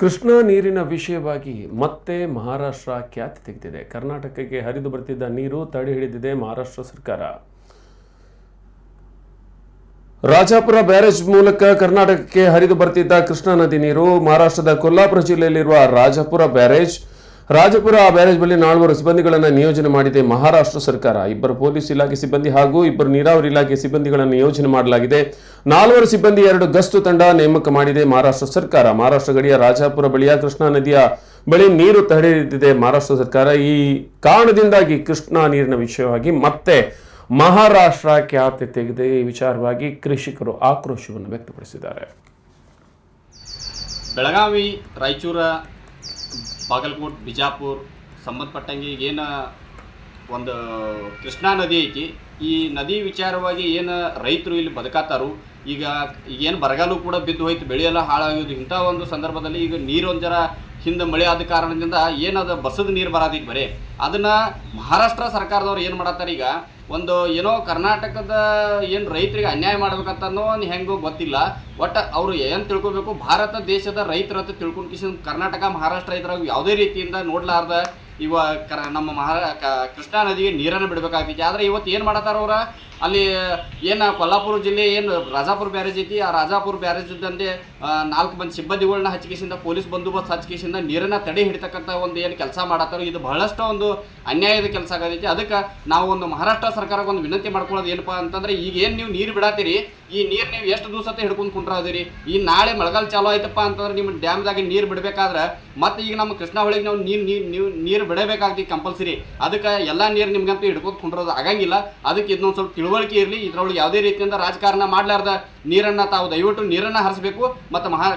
ಕೃಷ್ಣಾ ನೀರಿನ ವಿಷಯವಾಗಿ ಮತ್ತೆ ಮಹಾರಾಷ್ಟ್ರ ಖ್ಯಾತಿ ತೆಗೆದಿದೆ. ಕರ್ನಾಟಕಕ್ಕೆ ಹರಿದು ಬರ್ತಿದ್ದ ನೀರು ತಡೆ ಹಿಡಿದಿದೆ ಮಹಾರಾಷ್ಟ್ರ ಸರ್ಕಾರ. ರಾಜಾಪುರ ಬ್ಯಾರೇಜ್ ಮೂಲಕ ಕರ್ನಾಟಕಕ್ಕೆ ಹರಿದು ಬರ್ತಿದ್ದ ಕೃಷ್ಣಾ ನದಿ ನೀರು ಮಹಾರಾಷ್ಟ್ರದ ಕೊಲ್ಲಾಪುರ ಜಿಲ್ಲೆಯಲ್ಲಿರುವ ರಾಜಾಪುರ ಬ್ಯಾರೇಜ್ ರಾಜಪುರ ಬ್ಯಾರೇಜ್ ಬಳಿ ನಾಲ್ವರು ಸಿಬ್ಬಂದಿಗಳನ್ನು ನಿಯೋಜನೆ ಮಾಡಿದೆ ಮಹಾರಾಷ್ಟ್ರ ಸರ್ಕಾರ. ಇಬ್ಬರು ಪೊಲೀಸ್ ಇಲಾಖೆ ಸಿಬ್ಬಂದಿ ಹಾಗೂ ಇಬ್ಬರು ನೀರಾವರಿ ಇಲಾಖೆ ಸಿಬ್ಬಂದಿಗಳನ್ನು ನಿಯೋಜನೆ ಮಾಡಲಾಗಿದೆ. ನಾಲ್ವರು ಸಿಬ್ಬಂದಿ ಎರಡು ಗಸ್ತು ತಂಡ ನೇಮಕ ಮಾಡಿದೆ ಮಹಾರಾಷ್ಟ್ರ ಸರ್ಕಾರ. ಮಹಾರಾಷ್ಟ್ರ ಗಡಿಯ ರಾಜಾಪುರ ಬಳಿಯ ಕೃಷ್ಣಾ ನದಿಯ ಬಳಿ ನೀರು ತಡೆಯುತ್ತಿದೆ ಮಹಾರಾಷ್ಟ್ರ ಸರ್ಕಾರ. ಈ ಕಾರಣದಿಂದಾಗಿ ಕೃಷ್ಣಾ ನೀರಿನ ವಿಷಯವಾಗಿ ಮತ್ತೆ ಮಹಾರಾಷ್ಟ್ರ ಖ್ಯಾತಿ ತೆಗೆದೆ. ಈ ವಿಚಾರವಾಗಿ ಕೃಷಿಕರು ಆಕ್ರೋಶವನ್ನು ವ್ಯಕ್ತಪಡಿಸಿದ್ದಾರೆ. ಬೆಳಗಾವಿ, ರಾಯಚೂರ ಬಾಗಲಕೋಟ್, ಬಿಜಾಪುರ್ ಸಂಬಂಧಪಟ್ಟಂಗೆ ಏನು ಒಂದು ಕೃಷ್ಣಾ ನದಿ ಐತಿ, ಈ ನದಿ ವಿಚಾರವಾಗಿ ಏನು ರೈತರು ಇಲ್ಲಿ ಬದುಕಾತಾರು, ಈಗ ಈಗೇನು ಬರಗಾಲು ಕೂಡ ಬಿದ್ದು ಹೋಯ್ತು, ಬೆಳೆಯೆಲ್ಲ ಹಾಳಾಗೋದು ಇಂಥ ಒಂದು ಸಂದರ್ಭದಲ್ಲಿ ಈಗ ನೀರು ಒಂದು ಜರ ಹಿಂದೆ ಮಳೆ ಆದ ಕಾರಣದಿಂದ ಏನದ ಬಸದ ನೀರು ಬರೋದೈತಿ ಬರೀ. ಅದನ್ನ ಮಹಾರಾಷ್ಟ್ರ ಸರ್ಕಾರದವ್ರು ಏನು ಮಾಡತ್ತಾರೆ ಈಗ? ಒಂದು ಏನೋ ಕರ್ನಾಟಕದ ಏನು ರೈತರಿಗೆ ಅನ್ಯಾಯ ಮಾಡ್ಬೇಕಂತನೋ ಒಂದು ಹೆಂಗೋ ಗೊತ್ತಿಲ್ಲ. ಒಟ್ಟು ಅವರು ಏನು ತಿಳ್ಕೊಬೇಕು? ಭಾರತ ದೇಶದ ರೈತರ ಅಂತ ತಿಳ್ಕೊಂಡು ಕರ್ನಾಟಕ, ಮಹಾರಾಷ್ಟ್ರ ಇದ್ರಾಗ ಯಾವುದೇ ರೀತಿಯಿಂದ ನೋಡ್ಲಾರ್ದ ಇವ ಕರ ನಮ್ಮ ಮಹಾರಾ ಕ- ಕೃಷ್ಣಾ ನದಿಗೆ ನೀರನ್ನು ಬಿಡಬೇಕಾಗ್ತೈತಿ. ಆದರೆ ಇವತ್ತು ಏನು ಮಾಡತ್ತಾರ ಅವ್ರ? ಅಲ್ಲಿ ಏನು ಕೊಲ್ಲಾಪುರ ಜಿಲ್ಲೆ ಏನು ರಾಜಾಪುರ ಬ್ಯಾರೇಜ್ ಐತಿ? ಆ ರಾಜಾಪುರ ಬ್ಯಾರೇಜ್ ಇದ್ದಂತೆ ನಾಲ್ಕು ಮಂದಿ ಸಿಬ್ಬಂದಿಗಳನ್ನ ಹಚ್ಕೇಸಿಂದ, ಪೊಲೀಸ್ ಬಂದೋಬಸ್ತ್ ಹಚ್ಕೇಸಿಂದ ನೀರನ್ನು ತಡೆ ಹಿಡಿತಕ್ಕಂಥ ಒಂದು ಏನು ಕೆಲಸ ಮಾಡತ್ತಾರೋ? ಇದು ಬಹಳಷ್ಟು ಒಂದು ಅನ್ಯಾಯದ ಕೆಲಸ ಆಗೈತಿ ಅದಕ್ಕೆ ನಾವು ಒಂದು ಮಹಾರಾಷ್ಟ್ರ ಸರ್ಕಾರಕ್ಕೆ ಒಂದು ವಿನಂತಿ ಮಾಡ್ಕೊಳ್ಳೋದು ಏನಪ್ಪ ಅಂತಂದ್ರೆ, ಈಗ ಏನು ನೀವು ನೀರು ಬಿಡಾತೀರಿ, ಈ ನೀರು ನೀವು ಎಷ್ಟು ದಿವಸ ಹಿಡ್ಕೊಂಡು ಕುಂಟ್ರಾದಿರಿ ಈ ನಾಳೆ ಮಳೆಗಾಲ ಚಾಲೂ ಆಯ್ತಪ್ಪ ಅಂತಂದ್ರೆ ನಿಮ್ಮ ಡ್ಯಾಮ್ದಾಗೆ ನೀರು ಬಿಡಬೇಕಾದ್ರೆ, ಮತ್ತೆ ಈಗ ನಮ್ಮ ಕೃಷ್ಣ ಹೊಳಿಗೆ ನಾವು ನೀರು ನೀರು, ನೀವು ನೀರು ಬಿಡಬೇಕಾಗ್ತಿ ಕಂಪಲ್ಸರಿ ಅದಕ್ಕೆ ಎಲ್ಲ ನೀರು ನಿಮ್ಗಂತ ಹಿಡ್ಕೊಂಡು ಕುಂಡ್ರೋದು ಆಗಂಗಿಲ್ಲ. ಅದಕ್ಕೆ ಇದನ್ನೊಂದು ಸ್ವಲ್ಪ ತಿಳುವಳಿಕೆ ಇರಲಿ. ಇದರೊಳಗೆ ಯಾವುದೇ ರೀತಿಯಿಂದ ರಾಜಕಾರಣ ಮಾಡಲಾರ್ದ ನೀರನ್ನು ತಾವು ದಯವಿಟ್ಟು ನೀರನ್ನು ಹರಿಸಬೇಕು. ಮತ್ತು ಮಹಾ